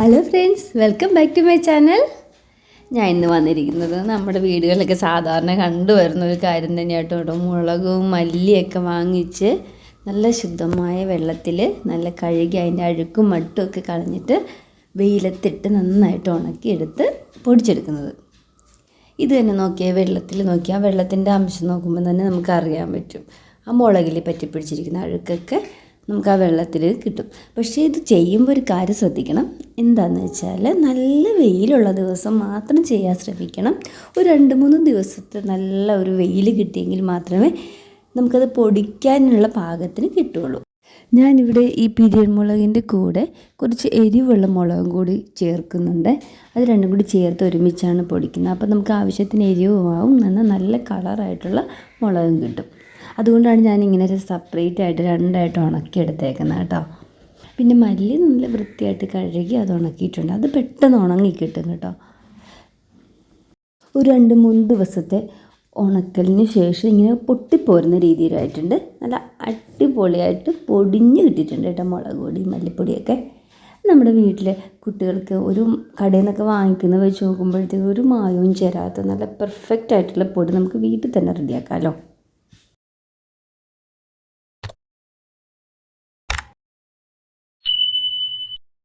Hello friends welcome back to my channel ഞാൻ ഇന്ന് വന്നിരിക്കുന്നത് നമ്മുടെ വീടുകളിലൊക്കെ സാധാരണ കണ്ടുവരുന്ന ഒരു കാര്യം തന്നെയായിട്ട് കേട്ടോ മുളകും മല്ലിയൊക്കെ വാങ്ങിച്ച് നല്ല ശുദ്ധമായ വെള്ളത്തിൽ നല്ല കഴുകി അതിന്റെ അഴുക്കും മട്ടും ഒക്കെ കളഞ്ഞിട്ട് വെയിലത്തിട്ട് നന്നായിട്ട് ഉണക്കി എടുത്ത് പൊടിച്ചെടുക്കുന്നത്. ഇത് തന്നെ നോക്കിയാൽ വെള്ളത്തിൽ നോക്കിയാൽ വെള്ളത്തിന്റെ അംശം നോക്കുമ്പോൾ തന്നെ നമുക്ക് അറിയാൻ പറ്റും. ആ മുളകിൽ പറ്റിപ്പിടിച്ചിരിക്കുന്ന അഴുക്കൊക്കെ നമുക്ക് ആ വെള്ളത്തിൽ കിട്ടും. പക്ഷേ ഇത് ചെയ്യുമ്പോൾ ഒരു കാര്യം ശ്രദ്ധിക്കണം. എന്താണെന്ന് വെച്ചാൽ നല്ല വെയിലുള്ള ദിവസം മാത്രം ചെയ്യാൻ ശ്രമിക്കണം. ഒരു രണ്ട് മൂന്ന് ദിവസത്തെ നല്ല ഒരു വെയിൽ കിട്ടിയെങ്കിൽ മാത്രമേ നമുക്കത് പൊടിക്കാനുള്ള പാകത്തിന് കിട്ടുകയുള്ളൂ ഞാനിവിടെ ഈ പിരിയൻ മുളകിന്റെ കൂടെ കുറച്ച് എരിവുള്ള മുളകും കൂടി ചേർക്കുന്നുണ്ട്. അത് രണ്ടും കൂടി ചേർത്ത് ഒരുമിച്ചാണ് പൊടിക്കുന്നത്. അപ്പോൾ നമുക്ക് ആവശ്യത്തിന് എരിവുമാവും. എന്നാൽ നല്ല കളറായിട്ടുള്ള മുളകും കിട്ടും. അതുകൊണ്ടാണ് ഞാൻ ഇങ്ങനെ ഒരു സെപ്പറേറ്റ് ആയിട്ട് രണ്ടായിട്ട് ഉണക്കി ഉണക്കിയെടുത്തേക്കുന്നത് കേട്ടോ. പിന്നെ മല്ലി നല്ല വൃത്തിയായിട്ട് കഴുകി അത് ഉണക്കിയിട്ടുണ്ട്. അത് പെട്ടെന്ന് ഉണങ്ങി കിട്ടും കേട്ടോ. ഒരു രണ്ട് മൂന്ന് ദിവസത്തെ ഉണക്കലിന് ശേഷം ഇങ്ങനെ പൊട്ടിപ്പോരുന്ന രീതിയിലായിട്ടുണ്ട്. നല്ല അടിപൊളിയായിട്ട് പൊടിഞ്ഞ് കിട്ടിയിട്ടുണ്ട് കേട്ടോ മുളക് പൊടി മല്ലിപ്പൊടിയൊക്കെ. നമ്മുടെ വീട്ടിലെ കുട്ടികൾക്ക് ഒരു കടയിൽ നിന്നൊക്കെ വാങ്ങിക്കുന്ന വെച്ച് നോക്കുമ്പോഴത്തേക്ക് ഒരു മായവും ചേരാത്ത നല്ല പെർഫെക്റ്റ് ആയിട്ടുള്ള പൊടി നമുക്ക് വീട്ടിൽ തന്നെ റെഡിയാക്കാമല്ലോ